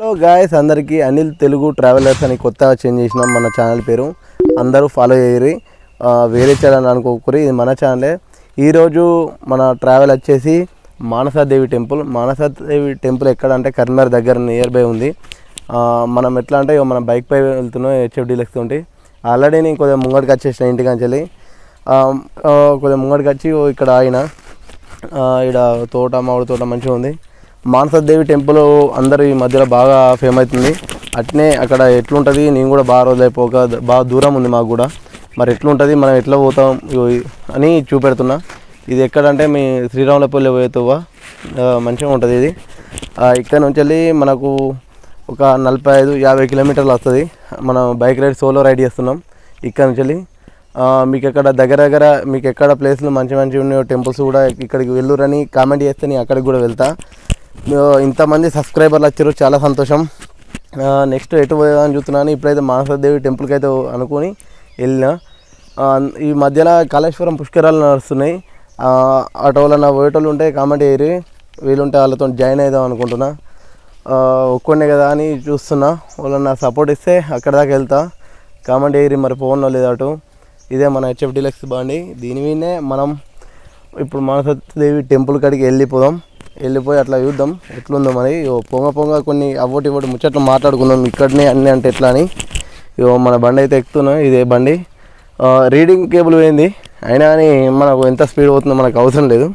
Hello guys అందరికీ Anil Telugu travellers అని కొత్తగా చేంజ్ చేసినాం మన ఛానల్ పేరు. అందరూ ఫాలో చేయరి వేరే ఛానల్ అనుకోకూరి ఇది మన ఛానలే ఈరోజు మన ట్రావెల్ వచ్చేసి మానసాదేవి టెంపుల్ మానసాదేవి టెంపుల్ ఎక్కడ అంటే కరీంనగర్ దగ్గర నియర్ బై ఉంది. మనం ఎట్లా అంటే మన బైక్ పై వెళ్తున్నాం హెచ్ఎఫ్ డీలక్స్ ఉంటే ఆల్రెడీ నేను కొద్దిగా ముంగడికి వచ్చేసిన ఇంటికి వచ్చి కొద్దిగా ముంగడికి వచ్చి ఓ ఇక్కడ ఆయన ఇక్కడ తోట మామిడి తోట మంచిగా ఉంది. మానసదేవి టెంపుల్ అందరు ఈ మధ్యలో బాగా ఫేమ్ అవుతుంది. అట్నే అక్కడ ఎట్లుంటుంది నేను కూడా బాగా రోజులు అయిపోక బాగా దూరం ఉంది మాకు కూడా. మరి ఎట్లుంటుంది మనం ఎట్లా పోతాం అని చూపెడుతున్నా. ఇది ఎక్కడంటే మీ శ్రీరాములపల్లి పోయేతువా? మంచిగా ఉంటుంది ఇది. ఇక్కడ నుంచి వెళ్ళి మనకు ఒక నలభై ఐదు యాభై కిలోమీటర్లు వస్తుంది. మనం బైక్ రైడ్ సోలో రైడ్ చేస్తున్నాం ఇక్కడ నుంచి వెళ్ళి మీకు ఎక్కడ దగ్గర దగ్గర మీకు ఎక్కడ ప్లేస్లు మంచి మంచి ఉన్నాయో టెంపుల్స్ కూడా ఇక్కడికి వెళ్ళురని కామెంట్ చేస్తే నేను అక్కడికి కూడా వెళ్తా. ఇంతమంది సబ్స్క్రైబర్లు వచ్చారు చాలా సంతోషం. నెక్స్ట్ ఎటు పోదామని చూస్తున్నాను. ఇప్పుడైతే మానసదేవి టెంపుల్కి అయితే అనుకొని వెళ్ళిన. ఈ మధ్యలో కాళేశ్వరం పుష్కరాలు నడుస్తున్నాయి. ఆ, అటు వాళ్ళ పోయేటోళ్ళు ఉంటే కామెంట్ చేయరు. వీలుంటే వాళ్ళతో జాయిన్ అవుదాం అనుకుంటున్నా. ఒక్కడే కదా అని చూస్తున్నా. వాళ్ళు నా సపోర్ట్ ఇస్తే అక్కడ దాకా వెళ్తా. కామెంట్ చేయరు మరి ఫోన్లో లేదు అటు. ఇదే మన హెచ్ఎఫ్ డిలక్స్ బండి. దీని మీదనే మనం ఇప్పుడు మానసదేవి టెంపుల్ కాడికి వెళ్ళిపోదాం. వెళ్ళిపోయి అట్లా చూద్దాం ఎట్లుందో మరి. ఇగో పొంగ పొంగ కొన్ని అవ్వటి ఇవ్వటి ముచ్చట్లు మాట్లాడుకుందాం ఇక్కడనే అన్నీ అంటే ఎట్లా అని. ఇగో మన బండి అయితే ఎక్కుతున్నాం ఇదే బండి. రీడింగ్ కేబుల్ పోయింది. అయినా కానీ మనకు ఎంత స్పీడ్ పోతుందో మనకు అవసరం లేదు.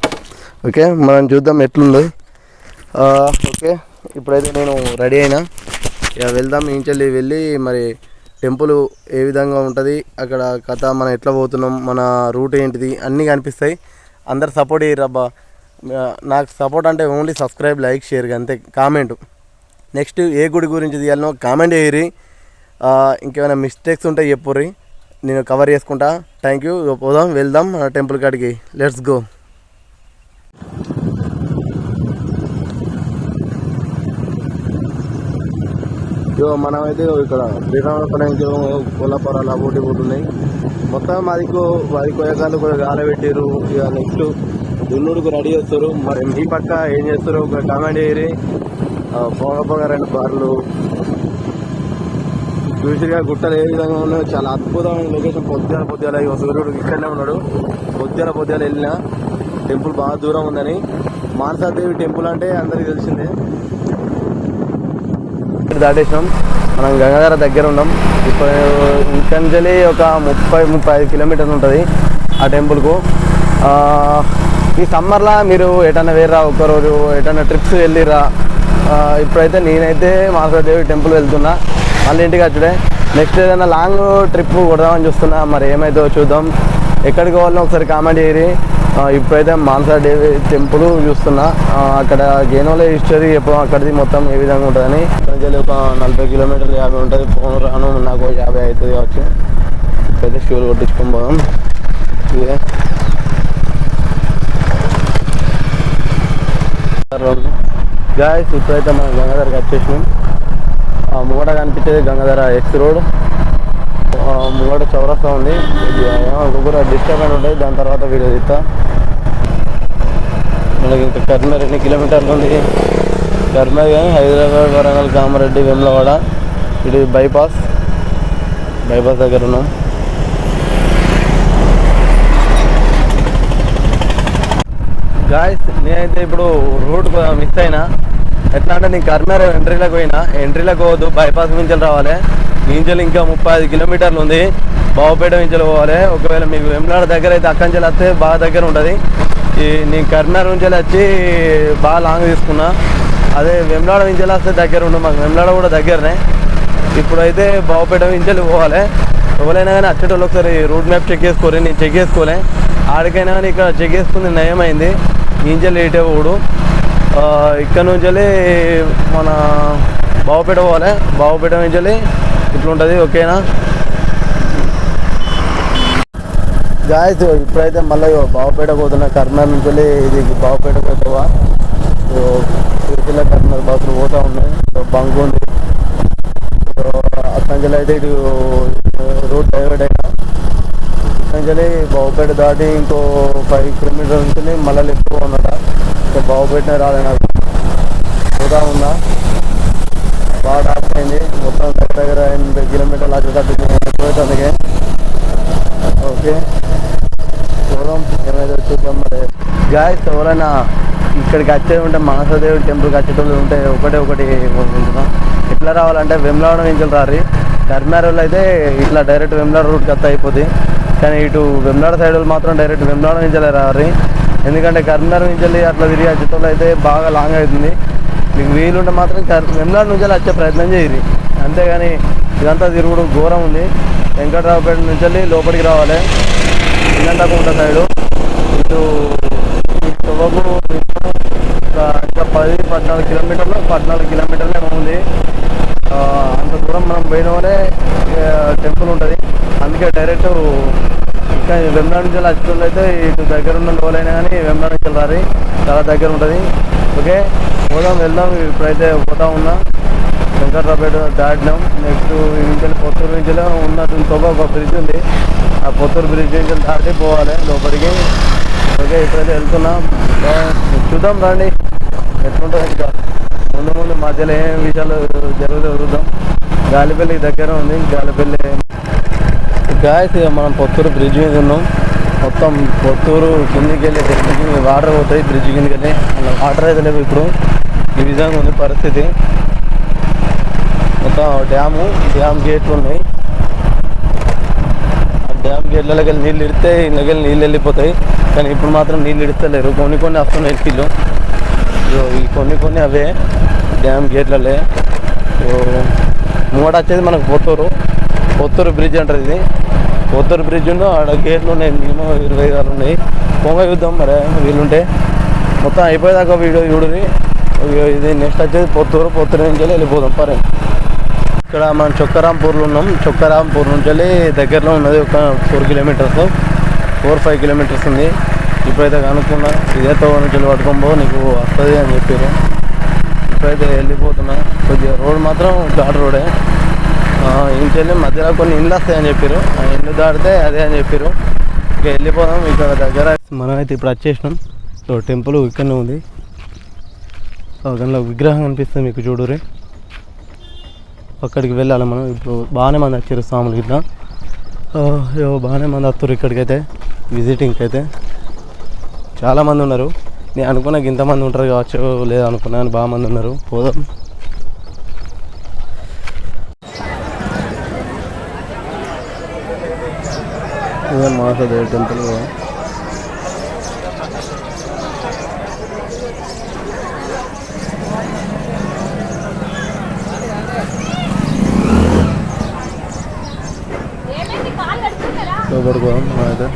ఓకే మనం చూద్దాం ఎట్లుందో. ఓకే ఇప్పుడైతే నేను రెడీ అయినా. ఇక వెళ్దాం ఇంచెల్లి వెళ్ళి మరి టెంపుల్ ఏ విధంగా ఉంటుంది అక్కడ కథ మనం ఎట్లా పోతున్నాం మన రూట్ ఏంటిది అన్నీ కనిపిస్తాయి. అందరు సపోర్ట్ చేయరు అబ్బా. నాకు సపోర్ట్ అంటే ఓన్లీ సబ్స్క్రైబ్ లైక్ షేర్ అంతే. కామెంట్ నెక్స్ట్ ఏ గుడి గురించి తీయాలనో కామెంట్ చేయరి ఇంకేమైనా మిస్టేక్స్ ఉంటే చెప్పుర్రి. నేను కవర్ చేసుకుంటా. థ్యాంక్ యూ పోదాం వెళ్దాం ఆ టెంపుల్ కాడికి. లెట్స్ గో ఇగో మనమైతే ఇక్కడ శ్రీరామపురానికి కొల్లపురాలు పోటీ పోతున్నాయి. మొత్తం మాదికు వారి కొయ్యకాలు కూడా గాలబెట్టారు ఇక నెక్స్ట్ దున్నుడుకు రెడీ చేస్తారు. మరి మీ పక్క ఏం చేస్తారు ఒక కామెంట్ చేయరి పొగ పొగ రెండు బార్లు. చూసిగా గుట్టలు ఏ విధంగా ఉన్నాయో. చాలా అద్భుతమైన లొకేషన్ పొద్దున పొద్దుల సూర్యుడు ఇక్కడనే ఉన్నాడు. పొద్దున పొద్దున వెళ్ళిన టెంపుల్ బాగా దూరం ఉందని. మానసాదేవి టెంపుల్ అంటే అందరికీ తెలిసిందే. దాటేసినాం. మనం గంగాధర దగ్గర ఉన్నాం. ఇప్పుడు ఇంకంజలి ఒక ముప్పై ముప్పై ఐదు కిలోమీటర్లు ఉంటుంది ఆ టెంపుల్కు. ఈ సమ్మర్లో మీరు ఎటన్నా వేర్రా ఒకరోజు ఎటన్నా ట్రిప్స్ వెళ్ళిరా ఇప్పుడైతే నేనైతే మాధవదేవి టెంపుల్ వెళ్తున్నా. మళ్ళీ ఇంటికి వచ్చుడే. నెక్స్ట్ ఏదైనా లాంగ్ ట్రిప్ కొడదామని చూస్తున్నా. మరి ఏమైతే చూద్దాం. ఎక్కడికి పోవాలో ఒకసారి కామెంట్ చేయరి ఇప్పుడైతే మాన్సా దేవి టెంపుల్ చూస్తున్నా. అక్కడ గేనోల హిస్టరీ ఎప్పుడు అక్కడిది మొత్తం ఏ విధంగా ఉంటుందని. ప్రజలు ఒక నలభై కిలోమీటర్లు యాభై ఉంటుంది. ఫోన్ రాను నాకు యాభై అవుతుంది వచ్చి ఇప్పుడైతే షూర్ కొట్టించుకొని పోదాం. ఇదే. గాయస్ ఇప్పుడైతే మనం గంగాధరకి వచ్చేసినాం. ఆ, ముంగట కనిపించేది గంగాధర ఎక్స్ రోడ్. ముంగట చౌరస్తా ఉంది. ఇంకొకరు డిస్టర్బ్ అని ఉంటుంది దాని తర్వాత వీడియో తీస్తా. మనకి ఇంకా కరీంనగర్ ఎన్ని కిలోమీటర్లు ఉంది. కరీంనగర్ కానీ హైదరాబాద్ వరంగల్ కామారెడ్డి వెమ్లవాడ. ఇది బైపాస్. బైపాస్ దగ్గర ఉన్నాం. గాయస్ నేనైతే ఇప్పుడు రూట్ మిస్ అయినా. ఎట్లా అంటే నేను కర్మేర ఎంట్రీలోకి పోయినా. ఎంట్రీలోకి పోవద్దు. బైపాస్ నుంచి రావాలి. నుంచి ఇంకా ముప్పై ఐదు కిలోమీటర్లు ఉంది. బావుపేట నుంచి పోవాలి. ఒకవేళ మీకు వెమ్లాడ దగ్గర అయితే అక్కడి నుంచి వస్తే బాగా దగ్గర ఉంటుంది. ఈ నేను కర్మేర నుంచి వచ్చి బాగా లాంగ్ తీసుకున్నా. అదే వెమ్లాడ నుంచి వస్తే దగ్గర ఉండు. మాకు వెమ్లాడ కూడా దగ్గరనే. ఇప్పుడైతే బావుపేట నుంచి పోవాలి. ఎవరైనా కానీ వచ్చేటోళ్ళు ఒకసారి రూట్ మ్యాప్ చెక్ చేసుకోరు. నేను చెక్ చేసుకోలే. ఆడికైనా కానీ ఇక్కడ చెక్ చేసుకుంది నయమైంది. నుంచి లేటే పోడు. ఇక్కడ నుంచి వెళ్ళి మన బావుపేట పోవాలి. బావుపేట నుంచి వెళ్ళి ఇట్లుంటుంది ఓకేనా? గాయస్ ఇప్పుడైతే మళ్ళీ బావుపేట పోతున్నా కర్నూలు నుంచి వెళ్ళి ఇది బావుపేట పోతావా? తిరుపతిలో కర్నూలు బస్సులు పోతా ఉన్నాయి. బంక్ ఉంది. అక్కడి అయితే ఇటు రోడ్ డైవర్ట్ అయినా. ఇక్కడి బావుపేట దాటి ఇంకో ఫైవ్ కిలోమీటర్స్ నుంచి మళ్ళీ ఎక్కువ ఉన్నట ఇంకా రాలే నాకు. పోతా ఉన్నా. మొత్తం దగ్గర దగ్గర ఎనభై కిలోమీటర్లు అటు తట్టు పోయేటందుకే. ఓకే. చూద్దాం ఏమైతే చూద్దాం మరి. గాయస్ ఎవరైనా ఇక్కడికి వచ్చే ఉంటే మానసదేవి టెంపుల్కి వచ్చేటోళ్ళు ఉంటే ఒకటే ఒకటి ఎట్లా రావాలంటే వెమ్లాడ నుంచి రారి. కర్మారోళ్ళు వాళ్ళు అయితే ఇట్లా డైరెక్ట్ వెమ్లాడ రూట్కి వస్తే అయిపోద్ది. కానీ ఇటు వెమ్లాడ సైడ్ వాళ్ళు మాత్రం డైరెక్ట్ వెమ్లాడ నుంచి రారి. ఎందుకంటే కర్మార్ నుంచి వెళ్ళి అట్లా తిరిగి వచ్చేటోళ్ళు అయితే బాగా లాంగ్ అవుతుంది. మీకు వీలుంటే మాత్రం కర్ నుంచి వెళ్ళి వచ్చే ప్రయత్నం చేయరు అంతేగాని ఇదంతా తిరుగుడు ఘోరం ఉంది. వెంకట్రావుపేట నుంచి వెళ్ళి లోపలికి రావాలి. ఇల్లంతకుంట సైడు? ఇటు ఈ ఇంకా పది పద్నాలుగు కిలోమీటర్లు పద్నాలుగు కిలోమీటర్లే ఉంది. అంత దూరం మనం పోయిన టెంపుల్ ఉంటుంది. అందుకే డైరెక్ట్ ఇంకా వెంబడి నుంచి వచ్చేటోళ్ళు అయితే ఇటు దగ్గర ఉన్న లోలైనా కానీ వెంబడి నుంచి వెళ్ళాలి చాలా దగ్గర ఉంటుంది. ఓకే పోదాం వెళ్దాం. ఇప్పుడైతే పోతా ఉన్నా. వెంకట్రాపేట దాటినాం. నెక్స్ట్ ఇంకెళ్ళి పొత్తూరు నుంచి ఉన్నట్టు తొవ్వ ఒక బ్రిడ్జ్ ఉంది. ఆ పొత్తూరు బ్రిడ్జ్ నుంచి దాటి పోవాలి లోపలికి. ఓకే ఇప్పుడైతే వెళ్తున్నాం. చూద్దాం రండి. ఎట్లుంటుంది ఇంకా. ముందు ముందు మధ్యలో ఏం విషయాలు జరుగుతూ చూద్దాం గాలిపల్లి దగ్గర ఉంది. గాలిపల్లి. గాయస్ ఇక మనం పొత్తూరు బ్రిడ్జ్ మీద ఉన్నాం. మొత్తం పొత్తూరు కిందికి వెళ్ళి కిందికి వాటర్ పోతాయి బ్రిడ్జ్ కిందకి వెళ్ళి అలా వాటర్ అయితే లేవు ఇప్పుడు. ఈ విధంగా ఉంది పరిస్థితి. మొత్తం డ్యాము డ్యామ్ గేట్లు ఉన్నాయి. ఆ డ్యామ్ గేట్లకి నీళ్ళు ఇడితే ఇళ్ళకి వెళ్ళి నీళ్ళు వెళ్ళిపోతాయి. కానీ ఇప్పుడు మాత్రం నీళ్ళు ఇడతలేరు కొన్ని కొన్ని వస్తున్నాయి ఇల్లు ఈ కొన్ని కొన్ని అవే డ్యామ్ గేట్లలే మూడ వచ్చేది మనకు పొత్తూరు పొత్తూరు బ్రిడ్జ్ అంటారు ఇది. పొత్తూరు బ్రిడ్జ్ ఉన్న ఆడ గేట్లు ఉన్నాయి మినిమం ఇరవై ఆరు ఉన్నాయి. పొంగ చూద్దాం మరి వీలుంటే. మొత్తం అయిపోయేదాకా వీడియో చూడని ఇది నెక్స్ట్ వచ్చేది పొత్తూరు పొత్తూరు నుంచి వెళ్ళిపోదాం పరే. ఇక్కడ మనం చొక్కరాంపూర్లో ఉన్నాం. చొక్కరాంపూర్ నుంచి వెళ్ళి దగ్గరలో ఉన్నది ఒక four kilometres four five kilometres ఉంది. ఇప్పుడైతే కనుక్కున్నా ఇదే తో నుంచి వెళ్ళి పట్టుకోబో నీకు వస్తుంది అని చెప్పారు ఇప్పుడైతే వెళ్ళిపోతున్నా. కొద్దిగా రోడ్ మాత్రం ఘాట్ రోడే. ఇంటి వెళ్ళి మధ్యలో కొన్ని ఇండ్లు వస్తాయని చెప్పారు ఆ ఇండ్లు దాటితే అదే అని చెప్పారు ఇక వెళ్ళిపోదాం. ఇక్కడ దగ్గర మనం అయితే ఇప్పుడు వచ్చేసినాం. సో టెంపుల్ ఇక్కడనే ఉంది. సో దానిలో విగ్రహం కనిపిస్తుంది మీకు చూడురే అక్కడికి వెళ్ళాలి మనం. ఇప్పుడు బాగానే మంది వచ్చారు స్వాములు ఇట్లా బాగానే మంది వస్తారు ఇక్కడికైతే. విజిటింగ్కి అయితే. చాలామంది ఉన్నారు. నేను అనుకున్నా ఇంతమంది ఉంటారు కావచ్చు లేదు అనుకున్నాను బాగా మంది ఉన్నారు. పోదాం. ఇదే మాసదేవి టెంపుల్ లోపలికి అయితే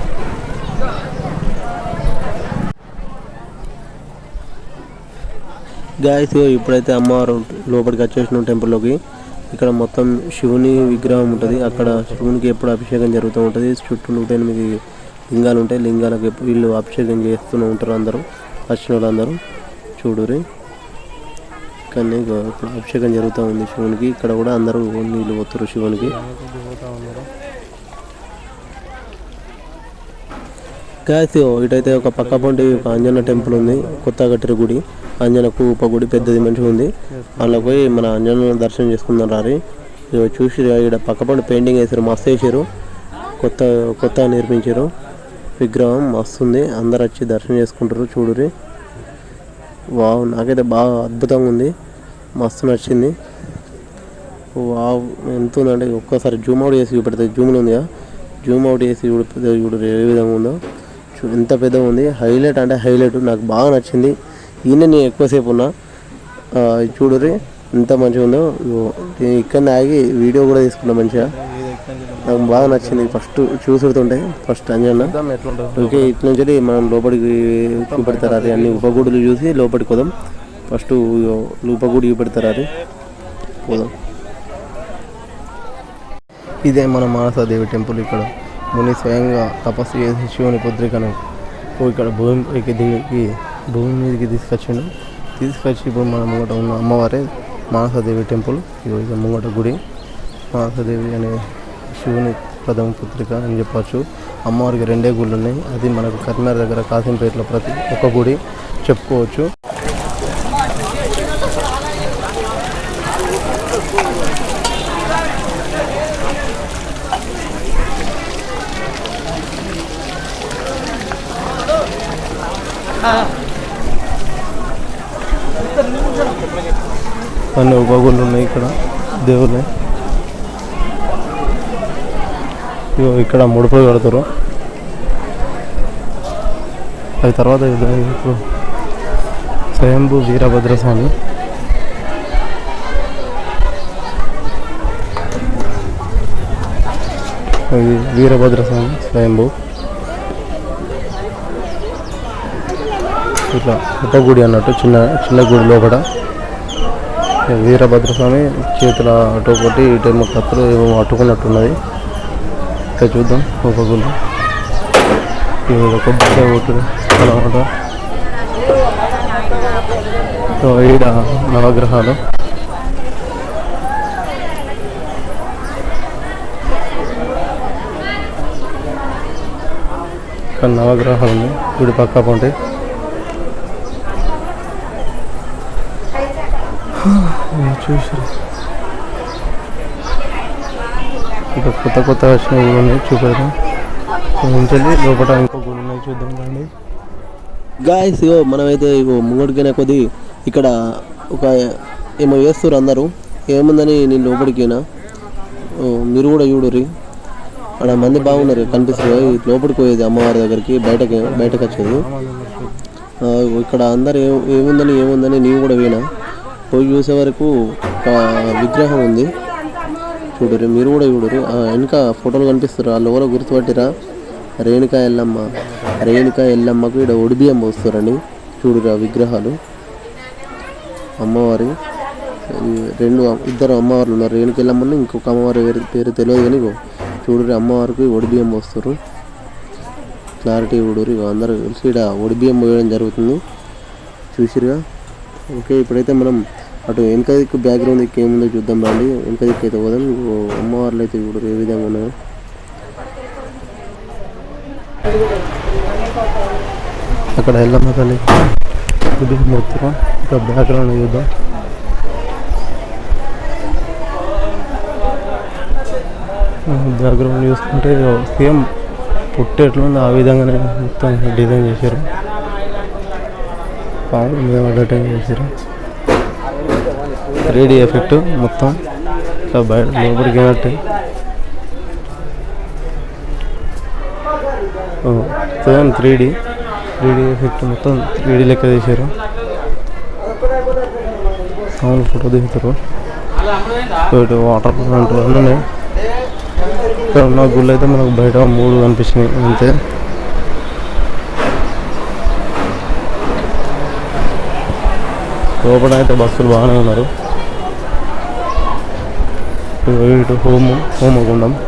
గాయస్ ఇప్పుడైతే అమ్మవారు లోపలికి వచ్చేసిన టెంపుల్లోకి. ఇక్కడ మొత్తం శివుని విగ్రహం ఉంటుంది. అక్కడ శివునికి ఎప్పుడు అభిషేకం జరుగుతూ ఉంటుంది. చుట్టూ నూట ఎనిమిది లింగాలు ఉంటాయి. లింగాలకు ఎప్పుడు వీళ్ళు అభిషేకం చేస్తూనే ఉంటారు అందరూ. వచ్చిన వాళ్ళందరూ. చూడురి కానీ ఇక్కడ ఇప్పుడు అభిషేకం జరుగుతూ ఉంది శివునికి. ఇక్కడ కూడా అందరూ నీళ్ళు పోతారు శివునికి. గాయస్ ఇటైతే ఒక పక్క పొంటి ఒక అంజన టెంపుల్ ఉంది. కొత్త కట్టిన గుడి. అంజన కూప గుడి పెద్దది మంచిగా ఉంది. అందులో పోయి మన అంజన దర్శనం చేసుకుందాం రారి. చూసి ఇక్కడ పక్క పొంటి పెయింటింగ్ వేసారు మస్తు వేసారు కొత్త కొత్త నిర్మించారు విగ్రహం మస్తు ఉంది. అందరు వచ్చి దర్శనం చేసుకుంటారు చూడురి వావ్ నాకైతే బాగా అద్భుతంగా ఉంది. మస్తు నచ్చింది. వావ్ ఎంత ఉందంటే ఒక్కసారి జూమ్ అవుట్ చేసి చూపెడుతుంది జూమ్లో ఉందిగా జూమ్ అవుట్ చేసి చూడు చూడు ఏ విధంగా ఉందో. చూ ఎంత పెద్దగా ఉంది. హైలైట్ అంటే హైలైట్. నాకు బాగా నచ్చింది. ఈయన నేను ఎక్కువసేపు ఉన్నా. చూడురి ఎంత మంచిగా ఉందో ఇక్కడనే ఆగి వీడియో కూడా తీసుకున్నా మంచిగా. నాకు బాగా నచ్చింది. ఫస్ట్ చూసుడుతుంటే ఫస్ట్ అంజన్న ఓకే ఇట్ల నుంచి మనం లోపలికి చూపెడతారు అది అన్ని ఉపగుడులు చూసి లోపలికి పోదాం. ఫస్ట్ ఉపగుడి చూపెడతారు అది. పోదాం. ఇదే మన మానసాదేవి టెంపుల్ ఇక్కడ. ముని స్వయంగా తపస్సు చేసి శివుని పుత్రికను ఇక్కడ భూమికి దిగి భూమి మీదకి తీసుకొచ్చిండు. తీసుకొచ్చి ఇప్పుడు మన ముంగట ఉన్న అమ్మవారే మానసదేవి టెంపుల్. ఈరోజు ముంగట గుడి. మానసదేవి అనే శివుని ప్రథమ పుత్రిక అని చెప్పచ్చు. అమ్మవారికి రెండే గుళ్ళు ఉన్నాయి అది మనకు కరీంనగర్ దగ్గర కాసింపేటలో ప్రతి ఒక్క గుడి చెప్పుకోవచ్చు. అన్ని ఉపగుళ్ళు ఉన్నాయి ఇక్కడ. దేవుళ్ళు. ఇగో ఇక్కడ ముడుపులు కడతారు. అది తర్వాత ఇది ఇప్పుడు స్వయంభూ వీరభద్ర స్వామి ఇది వీరభద్ర స్వామి స్వయంభూ. ఇట్లా పెద్ద గుడి అన్నట్టు చిన్న చిన్న గుడి లోపల వీరభద్ర స్వామి చేతుల అటు ఒకటి ఇటు కత్తులు ఏమో అట్టుకున్నట్టున్నది ఇక్కడ చూద్దాం ఒక గుడి ఇది ఒక కొట్టుడు అనమాట సో ఈడ నవగ్రహాలు. ఇక్కడ నవగ్రహాలు ఉన్నాయి. గుడి పక్క పంటే చూసి ఇక కొత్త కొత్త వచ్చిన గుడి ఉన్నాయి చూపెడదాం. ఉంచండి లోపల ఇంకో గుడి ఉన్నాయి చూద్దాం రండి. గాయస్ ఇగో మనమైతే ఇగో ముంగడికైనా కొద్ది ఇక్కడ ఒక ఏమో వేస్తారు అందరూ. ఏముందని నేను లోపలికినా మీరు కూడా చూడుర్రి. అక్కడ మంది బాగున్నారు కనిపిస్తుంది లోపలికి పోయేది అమ్మవారి దగ్గరికి బయటకి బయటకు వచ్చేది. ఇక్కడ అందరు ఏముందని ఏముందని నేను కూడా పోయినా. పోయి చూసే వరకు ఒక విగ్రహం ఉంది. చూడరు మీరు కూడా చూడరు ఆ, వెనక ఫోటోలు కనిపిస్తారు ఆ లోపల గుర్తుపట్టిరా. రేణుకా ఎల్లమ్మ. రేణుకా ఎల్లమ్మకు ఇక్కడ ఒడిబియ్యం పోస్తారండి చూడురా విగ్రహాలు. అమ్మవారి రెండు ఇద్దరు అమ్మవార్లు ఉన్నారు. రేణుక ఎల్లమ్మని ఇంకొక అమ్మవారి పేరు పేరు తెలియదు కానీ చూడరు అమ్మవారికి ఒడిబియ్యం పోస్తారు క్లారిటీ చూడరు ఇక అందరూ కలిసి ఇక్కడ ఒడిబియ్యం పోయడం జరుగుతుంది. చూసిరుగా ఓకే ఇప్పుడైతే మనం అటు వెనక దిక్కు బ్యాక్గ్రౌండ్ దిక్కు ఏముందో చూద్దాం రండి. వెనక దిక్కు అయితే పోదాం. అమ్మవార్లు అయితే ఇప్పుడు ఏ విధంగా ఉన్నాయో అక్కడ ఎల్లమ్మ తల్లి ఇది బ్యాక్గ్రౌండ్ చూద్దాం. బ్యాక్గ్రౌండ్ చూసుకుంటే సేమ్ పుట్టి ఎట్లుంది ఆ విధంగానే మొత్తం డిజైన్ చేశారు. పాములు మీద పడ్డట్టు చేశారు. త్రీడీ ఎఫెక్ట్ మొత్తం. ఇట్లా బయట లోపలికి వెళ్ళట్టు same three D three D effect మొత్తం త్రీ డీ లెక్క తీశారు. సౌండ్ ఫోటో దిగుతారు ఇటు వాటర్ ప్లాంట్ ఉన్నాయి. ఇక్కడ ఉన్న గుళ్ళు అయితే మనకు బయట మూడు కనిపించినాయి అంతే. లోపల అయితే బస్సులు బాగానే ఉన్నారు. ఇటు హోము హోమగుండం.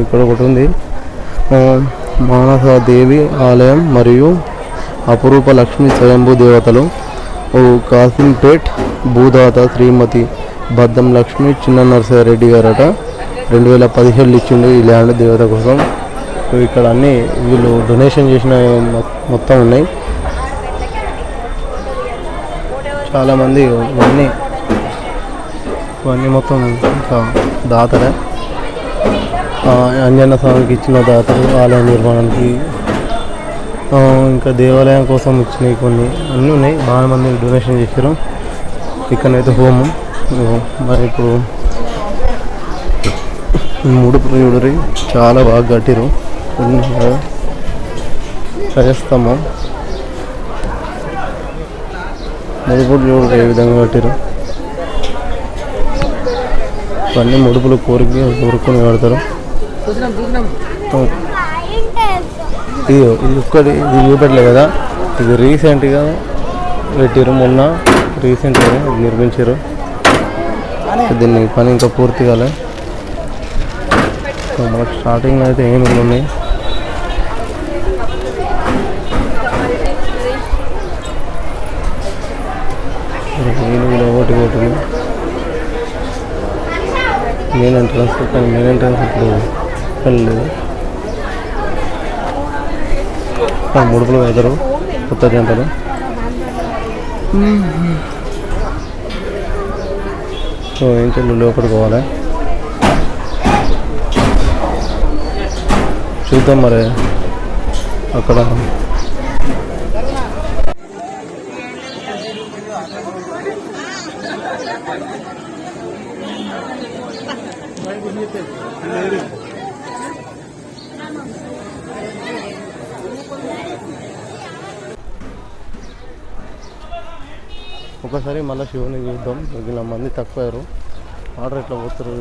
ఇక్కడ ఒకటి ఉంది. ఆ, మానస దేవి ఆలయం మరియు అపురూప లక్ష్మి స్వయంభూ దేవతలు. ఓ కాసింపేట్ భూదాత శ్రీమతి బద్దం లక్ష్మి చిన్న నరసింహారెడ్డి గారట. రెండు వేల పదిహేడులో ఇచ్చిండు ఈ ల్యాండ్ దేవత కోసం. ఇక్కడ అన్ని వీళ్ళు డొనేషన్ చేసిన మొత్తం ఉన్నాయి. చాలామంది ఇవన్నీ ఇవన్నీ మొత్తం ఇంకా దాతలే. అంజన్న స్వామికి ఇచ్చిన దాతలు ఆలయ నిర్మాణానికి ఇంకా దేవాలయం కోసం ఇచ్చినవి కొన్ని. అన్నీ ఉన్నాయి. బాగా మంది డొనేషన్ చేశారు. ఇక్కడైతే హోమం. మరి ఇప్పుడు ముడుపులు చూడరి చాలా బాగా కట్టిరు సజస్తాము ముడుపులు చూడరు ఏ విధంగా కట్టిరు ఇవన్నీ ముడుపులు కోరిక కోరుకొని కడతారు ఇది ఇది ఒక్కటి ఇది చూపెట్టలే కదా. ఇది రీసెంట్గా పెట్టారు మొన్న. రీసెంట్గా నిర్మించారు. దీన్ని పని ఇంకా పూర్తి కాలే. సో మనకు స్టార్టింగ్ అయితే ఏనుగులు ఉన్నాయి? ఏనుగులు ఒకటి ఒకటి. మెయిన్ ఎంట్రన్స్ కానీ మెయిన్ ఎంట్రన్స్ ఇప్పుడు వెళ్ళలేదు ముడుపులు వెదరు కొత్త జంటలు. సో ఏం చెల్లు లోపలికి పోవాలి. చూద్దాం మరి. అక్కడ. ఒకసారి మళ్ళీ శివుని చూద్దాం. ఇలా మంది తక్కువ ఆర్డర్ ఎట్లా పోతారు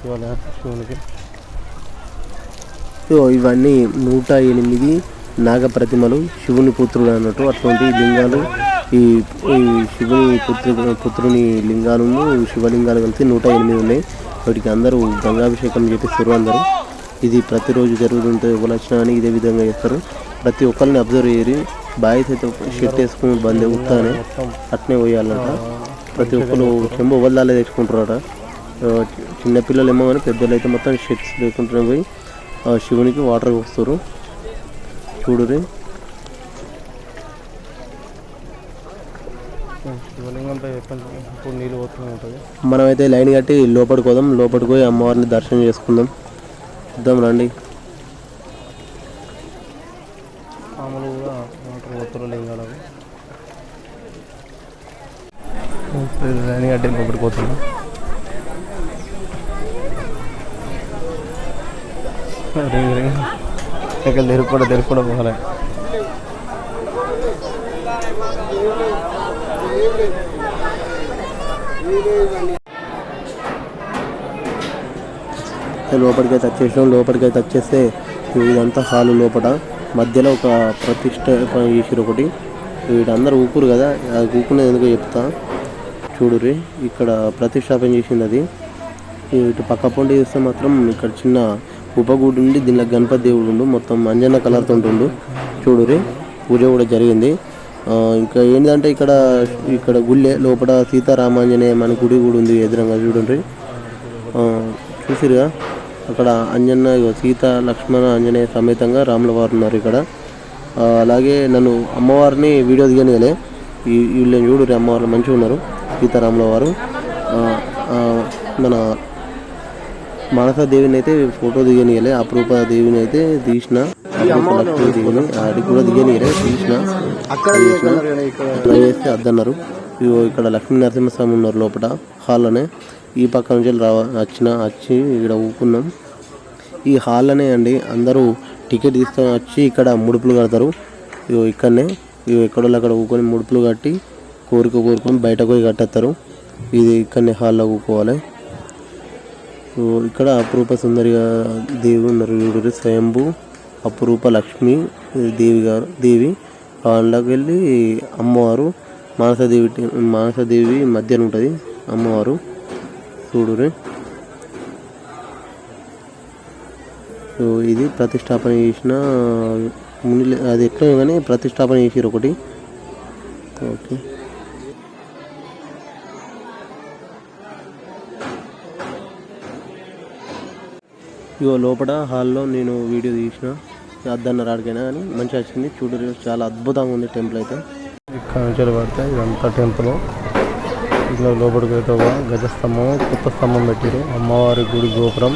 శివాలయ శివునికి. ఇవన్నీ నూట ఎనిమిది నాగ ప్రతిమలు శివుని పుత్రుడు అన్నట్టు అటువంటి లింగాలు. ఈ ఈ శివుని పుత్రు పుత్రుని లింగాలను శివలింగాలు కలిసి నూట ఎనిమిది ఉన్నాయి. వాటికి అందరూ గంగాభిషేకం చేపిస్తారు అందరూ. ఇది ప్రతిరోజు జరుగుతుంటే ఎవరు వచ్చినా ఇదే విధంగా చేస్తారు. ప్రతి ఒక్కరిని అబ్జర్వ్ చేయరు బాయ్స్ అయితే షర్ట్ వేసుకుని బంద్ ఉత్తానే అట్నే పోయాలంట. ప్రతి ఒక్కరు చెంబు వదలాలే తెచ్చుకుంటారట అట చిన్నపిల్లలు ఏమో కానీ పెద్దలు అయితే మొత్తం షర్ట్స్ లేకుంటూనే పోయి. ఆ శివునికి వాటర్ వస్తారు చూడురి మనమైతే లైన్ కట్టి లోపలికి పోదాం. లోపలికి పోయి అమ్మవారిని దర్శనం చేసుకుందాం. చూద్దాం రండి. లింగాలకు గడ్డి లోపలికి పోతున్నా. రింగ్ రింగ్ ఇక్కడ తెరుపుకోవడం తెరుపుకోవడం పోలే లోపలికైతే వచ్చేసాం వచ్చేస్తే ఇదంతా హాలు లోపల. మధ్యలో ఒక ప్రతిష్ట చేసిరు ఒకటి. వీడందరూ ఊకురు కదా అది ఊకునేది ఎందుకో చెప్తా. చూడురి ఇక్కడ ప్రతిష్టాపన చేసింది అది. ఇటు పక్క పొండి చూస్తే మాత్రం ఇక్కడ చిన్న ఉపగూడు ఉండి దీనిలో గణపతి దేవుడు ఉండు మొత్తం అంజన కలర్తో ఉంటుండు చూడురి పూజ కూడా జరిగింది. ఇంకా ఏంటంటే ఇక్కడ ఇక్కడ గుళ్ళే లోపల సీతారామాంజనేయ మన గుడి కూడా ఉంది ఎదురంగా చూడండి చూసిరుగా అక్కడ అంజన్న సీత లక్ష్మణ ఆంజనేయ సమేతంగా రాముల వారు ఉన్నారు ఇక్కడ. అలాగే నన్ను అమ్మవారిని వీడియో దిగనిగలే ఈ వీళ్ళని చూడు అమ్మవారు మంచిగా ఉన్నారు సీతారాముల వారు. మన దేవిని అయితే ఫోటో దిగనియలే అపరూప దేవిని అయితే తీసిన దేవిని ఆడికి కూడా దిగనియలే తీసిన ట్రై చేస్తే అద్దన్నారు. ఇగో ఇక్కడ లక్ష్మీ నరసింహస్వామి ఉన్నారు లోపల హాల్లోనే. ఈ పక్క నుంచి రా వచ్చిన వచ్చి ఇక్కడ ఊకున్నాం ఈ హాల్లోనే అండి అందరూ టికెట్ తీసుకొని వచ్చి ఇక్కడ ముడుపులు కడతారు. ఇగో ఇక్కడనే ఇగో ఎక్కడో అక్కడ ఊకొని ముడుపులు కట్టి కోరిక కోరుకొని బయటకు పోయి కట్టేస్తారు. ఇది ఇక్కడనే హాల్లో ఊకోవాలి. ఇక్కడ అపురూప సుందరిగా దేవి ఉన్నారు. వీడు స్వయంభు అపురూప లక్ష్మి దేవి గారు దేవి. వాళ్ళకి వెళ్ళి అమ్మవారు మానసదేవి మానసదేవి మధ్యన ఉంటుంది అమ్మవారు. చూడురే సో ఇది ప్రతిష్టాపన చేసిన ముని అది ఎట్లా కానీ ప్రతిష్టాపన చేసిరు ఒకటి. ఓకే. ఇగో లోపల హాల్లో నేను వీడియో తీసిన. అద్దన్న రాడికైనా కానీ మంచిగా వచ్చింది. చూడరు చాలా అద్భుతంగా ఉంది టెంపుల్ అయితే. ఇక్కడ నుంచి పడితే ఇదంతా టెంపుల్. ఇందులో లోపలికి అయితే ఒక గజస్తంభం కొత్త స్తంభం పెట్టారు. అమ్మవారి గుడి గోపురం.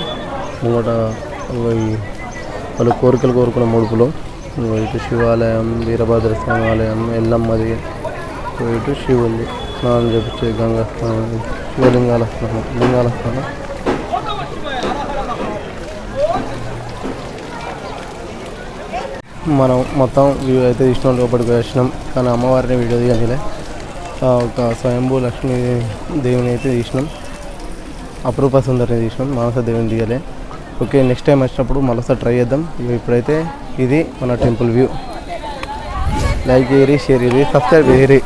ముంగట వాళ్ళు కోరికలు కోరుకున్న ముడుపులు. ఇటు శివాలయం వీరభద్ర స్వామి ఆలయం ఎల్లమ్మది ఇటు శివుంది స్నానం చేపించే గంగా స్నానం. శివలింగాల స్నానం లింగాల స్నానం. మనం మొత్తం వ్యూ అయితే తీసినాం లోపలికి వచ్చినాం కానీ అమ్మవారిని వీడియో తీయలే ఒక స్వయంభూ లక్ష్మీ దేవిని అయితే తీసినాం. అపరూప సుందరిని తీసినాం. మానస దేవిని తీయలే. ఓకే నెక్స్ట్ టైం వచ్చినప్పుడు మరోసారి ట్రై చేద్దాం. ఇప్పుడైతే ఇది మన టెంపుల్ వ్యూ లైక్ చేయరి షేర్ చేయరి సబ్స్క్రైబ్ చేయరి